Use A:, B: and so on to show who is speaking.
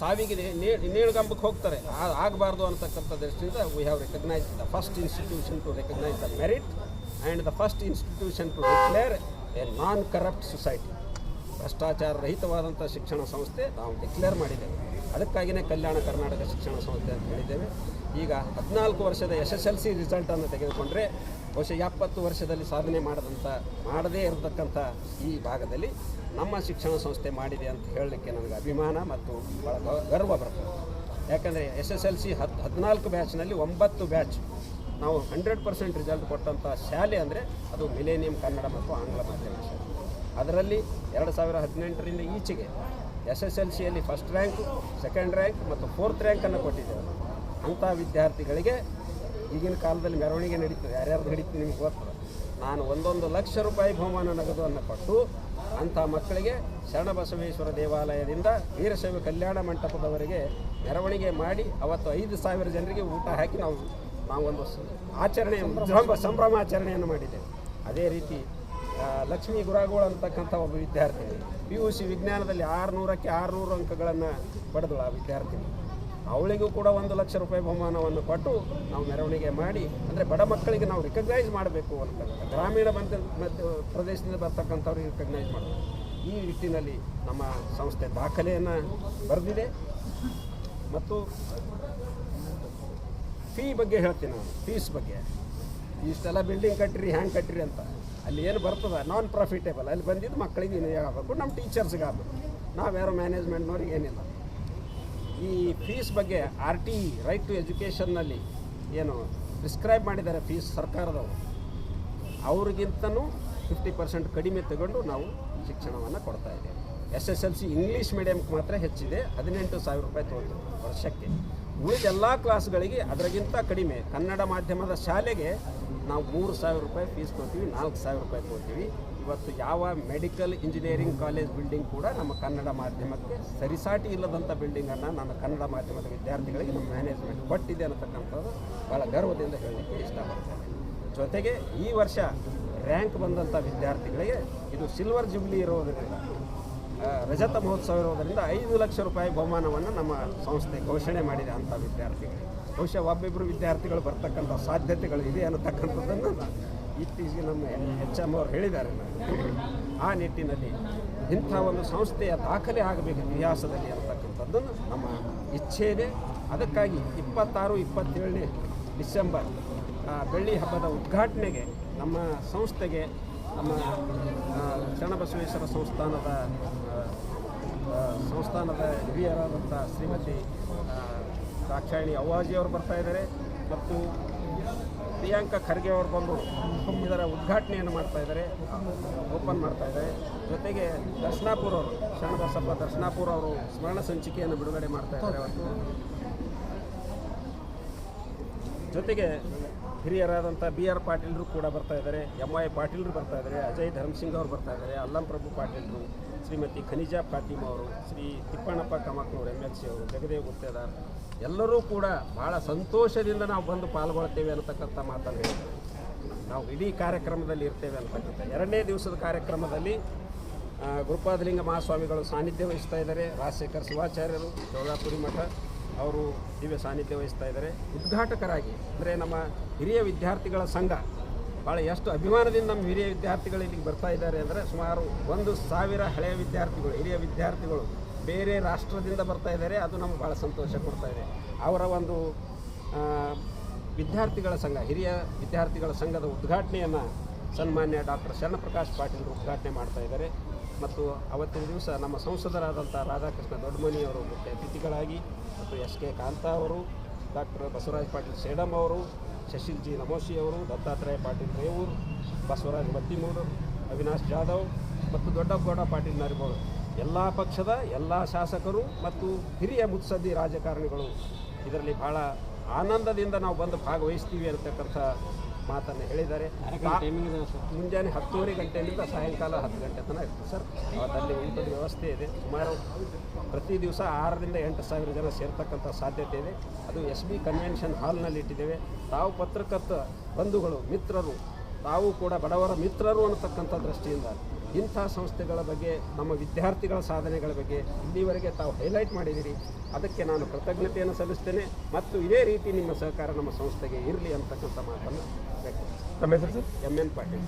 A: ಸಾವಿಗೆ ನೀಳ್ಗಂಬಕ್ಕೆ ಹೋಗ್ತಾರೆ. ಆಗಬಾರ್ದು ಅಂತಕ್ಕಂಥ ದೃಷ್ಟಿಯಿಂದ we have recognise the first institution to recognise the merit and the first institution to declare a non corrupt society ಭ್ರಷ್ಟಾಚಾರ ರಹಿತವಾದಂಥ ಶಿಕ್ಷಣ ಸಂಸ್ಥೆ ನಾವು ಡಿಕ್ಲೇರ್ ಮಾಡಿದ್ದೇವೆ. ಅದಕ್ಕಾಗಿಯೇ ಕಲ್ಯಾಣ ಕರ್ನಾಟಕ ಶಿಕ್ಷಣ ಸಂಸ್ಥೆ ಅಂತ ಹೇಳಿದ್ದೇವೆ. ಈಗ ಹದಿನಾಲ್ಕು ವರ್ಷದ ಎಸ್ ಎಸ್ ಎಲ್ ಸಿ ರಿಸಲ್ಟನ್ನು ತೆಗೆದುಕೊಂಡ್ರೆ ಬಹುಶಃ ಎಪ್ಪತ್ತು ವರ್ಷದಲ್ಲಿ ಸಾಧನೆ ಮಾಡದಂಥ ಮಾಡದೇ ಇರತಕ್ಕಂಥ ಈ ಭಾಗದಲ್ಲಿ ನಮ್ಮ ಶಿಕ್ಷಣ ಸಂಸ್ಥೆ ಮಾಡಿದೆ ಅಂತ ಹೇಳಲಿಕ್ಕೆ ನನಗೆ ಅಭಿಮಾನ ಮತ್ತು ಭಾಳ ಗರ್ವ ಬರ್ತದೆ. ಯಾಕಂದರೆ ಎಸ್ ಎಸ್ ಎಲ್ ಸಿ ಹತ್ತು ಹದಿನಾಲ್ಕು ಬ್ಯಾಚ್ನಲ್ಲಿ ಒಂಬತ್ತು ಬ್ಯಾಚ್. ನಾವು ಹಂಡ್ರೆಡ್ ಪರ್ಸೆಂಟ್ ರಿಸಲ್ಟ್ ಕೊಟ್ಟಂಥ ಶಾಲೆ ಅಂದರೆ ಅದು ಮಿಲೇನಿಯಂ ಕನ್ನಡ ಮತ್ತು ಆಂಗ್ಲ ಮಾಧ್ಯಮ ಶಾಲೆ. ಅದರಲ್ಲಿ ಎರಡು ಸಾವಿರ ಹದಿನೆಂಟರಿಂದ ಈಚೆಗೆ ಎಸ್ ಎಸ್ ಎಲ್ ಸಿಯಲ್ಲಿ ಫಸ್ಟ್ ರ್ಯಾಂಕ್, ಸೆಕೆಂಡ್ ರ್ಯಾಂಕ್ ಮತ್ತು ಫೋರ್ತ್ ರ್ಯಾಂಕನ್ನು ಕೊಟ್ಟಿದ್ದೇವೆ. ಅಂಥ ವಿದ್ಯಾರ್ಥಿಗಳಿಗೆ ಈಗಿನ ಕಾಲದಲ್ಲಿ ಮೆರವಣಿಗೆ ನಡೀತದೆ. ಯಾರ್ಯಾರು ನಡೀತದೆ ನಿಮ್ಗೆ ಗೊತ್ತು ನಾನು ಒಂದೊಂದು ಲಕ್ಷ ರೂಪಾಯಿ ಬಹುಮಾನ ನಗದುವನ್ನು ಕೊಟ್ಟು ಅಂಥ ಮಕ್ಕಳಿಗೆ ಶರಣಬಸವೇಶ್ವರ ದೇವಾಲಯದಿಂದ ವೀರಶೈವ ಕಲ್ಯಾಣ ಮಂಟಪದವರೆಗೆ ಮೆರವಣಿಗೆ ಮಾಡಿ ಅವತ್ತು ಐದು ಸಾವಿರ ಜನರಿಗೆ ಊಟ ಹಾಕಿ ನಾವು ನಾವೊಂದು ಆಚರಣೆ, ಸಂಭ್ರಮ, ಸಂಭ್ರಮಾಚರಣೆಯನ್ನು ಮಾಡಿದ್ದೇವೆ. ಅದೇ ರೀತಿ ಲಕ್ಷ್ಮೀ ಗುರಾಗೋಳ ಅಂತಕ್ಕಂಥ ಒಬ್ಬ ವಿದ್ಯಾರ್ಥಿ ಪಿ ಯು ಸಿ ವಿಜ್ಞಾನದಲ್ಲಿ ಆರುನೂರಕ್ಕೆ ಆರುನೂರು ಅಂಕಗಳನ್ನು ಪಡೆದಳು ಆ ವಿದ್ಯಾರ್ಥಿ ಅವಳಿಗೂ ಕೂಡ ಒಂದು ಲಕ್ಷ ರೂಪಾಯಿ ಬಹುಮಾನವನ್ನು ಕೊಟ್ಟು ನಾವು ಮೆರವಣಿಗೆ ಮಾಡಿ, ಅಂದರೆ ಬಡ ಮಕ್ಕಳಿಗೆ ನಾವು ರಿಕಗ್ನೈಸ್ ಮಾಡಬೇಕು ಅಂತ ಗ್ರಾಮೀಣ ಮಧ್ಯ ಪ್ರದೇಶದಿಂದ ಬರ್ತಕ್ಕಂಥವ್ರಿಗೆ ರಿಕಗ್ನೈಸ್ ಮಾಡಬೇಕು. ಈ ನಿಟ್ಟಿನಲ್ಲಿ ನಮ್ಮ ಸಂಸ್ಥೆ ದಾಖಲೆಯನ್ನು ಬರೆದಿದೆ. ಮತ್ತು ಫೀ ಬಗ್ಗೆ ಹೇಳ್ತೀನಿ ನಾನು ಫೀಸ್ ಬಗ್ಗೆ. ಇಷ್ಟೆಲ್ಲ ಬಿಲ್ಡಿಂಗ್ ಕಟ್ಟಿರಿ ಹ್ಯಾಂಗೆ ಕಟ್ಟಿರಿ ಅಂತ. ಅಲ್ಲಿ ಏನು ಬರ್ತದೆ? ನಾನ್ ಪ್ರಾಫಿಟೇಬಲ್ ಅಲ್ಲಿ ಬಂದಿದ್ದು ಮಕ್ಕಳಿಗೆ ಆಗಬೇಕು ನಮ್ಮ ಟೀಚರ್ಸ್ಗೆ ಆಗಬೇಕು ಯಾರೋ ಮ್ಯಾನೇಜ್ಮೆಂಟ್ನವ್ರಿಗೆ ಏನಿಲ್ಲ. ಈ ಫೀಸ್ ಬಗ್ಗೆ ಆರ್ ಟಿ ರೈಟ್ ಟು ಎಜುಕೇಷನ್ನಲ್ಲಿ ಏನು ಪ್ರಿಸ್ಕ್ರೈಬ್ ಮಾಡಿದ್ದಾರೆ ಫೀಸ್ ಸರ್ಕಾರದವರು. ಅವ್ರಿಗಿಂತನೂ ಫಿಫ್ಟಿ ಪರ್ಸೆಂಟ್ ಕಡಿಮೆ ತಗೊಂಡು ನಾವು ಶಿಕ್ಷಣವನ್ನು ಕೊಡ್ತಾ ಇದ್ದೇವೆ. S S L C English ಮೀಡಿಯಮ್ಗೆ ಮಾತ್ರ ಹೆಚ್ಚಿದೆ. ಹದಿನೆಂಟು ಸಾವಿರ ರೂಪಾಯಿ ತೊಗೊಳ್ತೀವಿ ವರ್ಷಕ್ಕೆ. ಉಳಿದ ಎಲ್ಲ ಕ್ಲಾಸ್ಗಳಿಗೆ ಅದರಗಿಂತ ಕಡಿಮೆ. ಕನ್ನಡ ಮಾಧ್ಯಮದ ಶಾಲೆಗೆ ನಾವು ಮೂರು ಸಾವಿರ ರೂಪಾಯಿ ಫೀಸ್ ಕೊಡ್ತೀವಿ, ನಾಲ್ಕು ಸಾವಿರ ರೂಪಾಯಿ ಕೊಡ್ತೀವಿ. ಇವತ್ತು ಯಾವ ಮೆಡಿಕಲ್ ಇಂಜಿನಿಯರಿಂಗ್ ಕಾಲೇಜ್ ಬಿಲ್ಡಿಂಗ್ ಕೂಡ ನಮ್ಮ ಕನ್ನಡ ಮಾಧ್ಯಮಕ್ಕೆ ಸರಿಸಾಟಿ ಇಲ್ಲದಂಥ ಬಿಲ್ಡಿಂಗನ್ನು ನನ್ನ ಕನ್ನಡ ಮಾಧ್ಯಮದ ವಿದ್ಯಾರ್ಥಿಗಳಿಗೆ ನಮ್ಮ ಮ್ಯಾನೇಜ್ಮೆಂಟ್ ಕೊಟ್ಟಿದೆ ಅನ್ನತಕ್ಕಂಥದ್ದು ಭಾಳ ಗರ್ವದಿಂದ ಹೇಳಲಿಕ್ಕೆ ಇಷ್ಟಪಡ್ತೇನೆ. ಜೊತೆಗೆ ಈ ವರ್ಷ ರ್ಯಾಂಕ್ ಬಂದಂಥ ವಿದ್ಯಾರ್ಥಿಗಳಿಗೆ ಇದು ಸಿಲ್ವರ್ ಜುಬ್ಲಿ ಇರೋದರಿಂದ ರಜತ ಮಹೋತ್ಸವ ಇರೋದರಿಂದ ಐದು ಲಕ್ಷ ರೂಪಾಯಿ ಬಹುಮಾನವನ್ನು ನಮ್ಮ ಸಂಸ್ಥೆ ಘೋಷಣೆ ಮಾಡಿದೆ ಅಂಥ ವಿದ್ಯಾರ್ಥಿಗಳು. ಬಹುಶಃ ಒಬ್ಬಿಬ್ಬರು ವಿದ್ಯಾರ್ಥಿಗಳು ಬರ್ತಕ್ಕಂಥ ಸಾಧ್ಯತೆಗಳು ಇದೆ ಅನ್ನತಕ್ಕಂಥದ್ದನ್ನು ಇತ್ತೀಚೆಗೆ ನಮ್ಮ ಎಚ್ ಎಂ ಅವರು ಹೇಳಿದ್ದಾರೆ. ಆ ನಿಟ್ಟಿನಲ್ಲಿ ಇಂಥ ಒಂದು ಸಂಸ್ಥೆಯ ದಾಖಲೆ ಆಗಬೇಕು ಇತಿಹಾಸದಲ್ಲಿ ಅಂತಕ್ಕಂಥದ್ದನ್ನು ನಮ್ಮ ಇಚ್ಛೆ ಇದೆ. ಅದಕ್ಕಾಗಿ ಇಪ್ಪತ್ತಾರು, ಇಪ್ಪತ್ತೇಳನೇ ಡಿಸೆಂಬರ್ ಬೆಳ್ಳಿ ಹಬ್ಬದ ಉದ್ಘಾಟನೆಗೆ ನಮ್ಮ ಸಂಸ್ಥೆಗೆ ನಮ್ಮ ಶರಣಬಸವೇಶ್ವರ ಸಂಸ್ಥಾನದ ಸಂಸ್ಥಾನದ ಹಿರಿಯರಾದಂಥ ಶ್ರೀಮತಿ ದಾಕ್ಷಾಯಿಣಿ ಅವ್ವಾಜಿಯವರು ಬರ್ತಾ ಇದ್ದಾರೆ ಮತ್ತು ಪ್ರಿಯಾಂಕಾ ಖರ್ಗೆ ಅವರು ಬಂದು ಇದರ ಉದ್ಘಾಟನೆಯನ್ನು ಮಾಡ್ತಾ ಇದ್ದಾರೆ, ಓಪನ್ ಮಾಡ್ತಾ ಇದ್ದಾರೆ. ಜೊತೆಗೆ ದರ್ಶನಾಪುರ ಅವರು, ಶರಣಬಸಪ್ಪ ದರ್ಶನಾಪುರ ಅವರು ಸ್ಮರಣ ಸಂಚಿಕೆಯನ್ನು ಬಿಡುಗಡೆ ಮಾಡ್ತಾ ಇದ್ದಾರೆ ಅವತ್ತು. ಜೊತೆಗೆ ಹಿರಿಯರಾದಂಥ ಬಿ ಆರ್ ಪಾಟೀಲ್ರು ಕೂಡ ಬರ್ತಾ ಇದ್ದಾರೆ ಎಂ ಐ ಪಾಟೀಲ್ರು ಬರ್ತಾ ಇದ್ದಾರೆ, ಅಜಯ್ ಧರ್ಮಸಿಂಗ್ ಅವರು ಬರ್ತಾ ಇದ್ದಾರೆ, ಅಲ್ಲಂ ಪ್ರಭು ಪಾಟೀಲ್ರು, ಶ್ರೀಮತಿ ಖನಿಜಾ ಫಾತಿಮ ಅವರು, Shri Tippannappa Kamaknur M L C ಅವರು, ಜಗದೇವ್ ಗುತ್ತೇದಾರ್ ಎಲ್ಲರೂ ಕೂಡ ಭಾಳ ಸಂತೋಷದಿಂದ ನಾವು ಬಂದು ಪಾಲ್ಗೊಳ್ತೇವೆ ಅನ್ನತಕ್ಕಂಥ ಮಾತನ್ನು ನಾವು ಇಡೀ ಕಾರ್ಯಕ್ರಮದಲ್ಲಿ ಇರ್ತೇವೆ ಅಂತಕ್ಕಂಥ ಎರಡನೇ ದಿವಸದ ಕಾರ್ಯಕ್ರಮದಲ್ಲಿ ಗುರುಪಾದಲಿಂಗ ಮಹಾಸ್ವಾಮಿಗಳು ಸಾನ್ನಿಧ್ಯ ವಹಿಸ್ತಾ ಇದ್ದಾರೆ, ರಾಜಶೇಖರ್ ಶಿವಾಚಾರ್ಯರು ಜೋಳಾಪುರಿ ಮಠ ಅವರು ದಿವ್ಯ ಸಾನ್ನಿಧ್ಯ ವಹಿಸ್ತಾ ಇದ್ದಾರೆ. ಉದ್ಘಾಟಕರಾಗಿ, ಅಂದರೆ ನಮ್ಮ ಹಿರಿಯ ವಿದ್ಯಾರ್ಥಿಗಳ ಸಂಘ ಭಾಳ ಎಷ್ಟು ಅಭಿಮಾನದಿಂದ ನಮ್ಮ ಹಿರಿಯ ವಿದ್ಯಾರ್ಥಿಗಳು ಇಲ್ಲಿಗೆ ಬರ್ತಾ ಇದ್ದಾರೆ ಅಂದರೆ ಸುಮಾರು ಒಂದು ಸಾವಿರ ಹಳೆಯ ವಿದ್ಯಾರ್ಥಿಗಳು, ಹಿರಿಯ ವಿದ್ಯಾರ್ಥಿಗಳು ಬೇರೆ ರಾಷ್ಟ್ರದಿಂದ ಬರ್ತಾ ಇದ್ದಾರೆ. ಅದು ನಮ್ಗೆ ಭಾಳ ಸಂತೋಷ ಕೊಡ್ತಾ ಇದೆ. ಅವರ ಒಂದು ವಿದ್ಯಾರ್ಥಿಗಳ ಸಂಘ, ಹಿರಿಯ ವಿದ್ಯಾರ್ಥಿಗಳ ಸಂಘದ ಉದ್ಘಾಟನೆಯನ್ನು ಸನ್ಮಾನ್ಯ ಡಾಕ್ಟರ್ ಶರಣಪ್ರಕಾಶ್ ಪಾಟೀಲ್ ಉದ್ಘಾಟನೆ ಮಾಡ್ತಾ ಇದ್ದಾರೆ. ಮತ್ತು ಅವತ್ತಿನ ದಿವಸ ನಮ್ಮ ಸಂಸದರಾದಂಥ ರಾಧಾಕೃಷ್ಣ ದೊಡ್ಡಮನಿಯವರು ಮುಖ್ಯ ಅತಿಥಿಗಳಾಗಿ ಮತ್ತು ಎಸ್ ಕೆ ಕಾಂತಾ ಅವರು, ಡಾಕ್ಟರ್ ಬಸವರಾಜ್ ಪಾಟೀಲ್ ಸೇಡಮ್ ಅವರು, ಶಶಿಲ್ ಜಿ ನಮೋಶಿ ಅವರು, ದತ್ತಾತ್ರೇಯ ಪಾಟೀಲ್ ರೇವೂರ್, ಬಸವರಾಜ್ ಮತ್ತಿಮೂರು, ಅವಿನಾಶ್ ಜಾಧವ್ ಮತ್ತು ದೊಡ್ಡಗೌಡ ಪಾಟೀಲ್ ನರಿಬೋಳು ಎಲ್ಲ ಪಕ್ಷದ ಎಲ್ಲ ಶಾಸಕರು ಮತ್ತು ಹಿರಿಯ ಮುತ್ಸದ್ದಿ ರಾಜಕಾರಣಿಗಳು ಇದರಲ್ಲಿ ಭಾಳ ಆನಂದದಿಂದ ನಾವು ಬಂದು ಭಾಗವಹಿಸ್ತೀವಿ ಅಂತಕ್ಕಂಥ ಮಾತನ್ನು ಹೇಳಿದ್ದಾರೆ. ಮುಂಜಾನೆ ಹತ್ತುವರೆ ಗಂಟೆಯಿಂದ ಸಾಯಂಕಾಲ ಹತ್ತು ಗಂಟೆ ತನಕ ಇರ್ತದೆ ಸರ್. ಅದರಲ್ಲಿ ಊಟದ ವ್ಯವಸ್ಥೆ ಇದೆ. ಸುಮಾರು ಪ್ರತಿ ದಿವಸ ಆರರಿಂದ ಎಂಟು ಸಾವಿರ ಜನ ಸೇರ್ತಕ್ಕಂಥ ಸಾಧ್ಯತೆ ಇದೆ. ಅದು ಎಸ್ ಬಿ ಕನ್ವೆನ್ಷನ್ ಹಾಲ್ನಲ್ಲಿ ಇಟ್ಟಿದ್ದೇವೆ ತಾವು ಪತ್ರಕರ್ತ ಬಂಧುಗಳು ಮಿತ್ರರು ತಾವು ಕೂಡ ಬಡವರ ಮಿತ್ರರು ಅನ್ನತಕ್ಕಂಥ ದೃಷ್ಟಿಯಿಂದ ಇಂಥ ಸಂಸ್ಥೆಗಳ ಬಗ್ಗೆ ನಮ್ಮ ವಿದ್ಯಾರ್ಥಿಗಳ ಸಾಧನೆಗಳ ಬಗ್ಗೆ ಇಲ್ಲಿವರೆಗೆ ತಾವು ಹೈಲೈಟ್ ಮಾಡಿದ್ದೀರಿ. ಅದಕ್ಕೆ ನಾನು ಕೃತಜ್ಞತೆಯನ್ನು ಸಲ್ಲಿಸ್ತೇನೆ ಮತ್ತು ಇದೇ ರೀತಿ ನಿಮ್ಮ ಸಹಕಾರ ನಮ್ಮ ಸಂಸ್ಥೆಗೆ ಇರಲಿ ಅಂತಕ್ಕಂಥ ಮಾತನ್ನು
B: ತಮ್ಮ ಹೆಸರು ಸರ್?
A: M N Patil.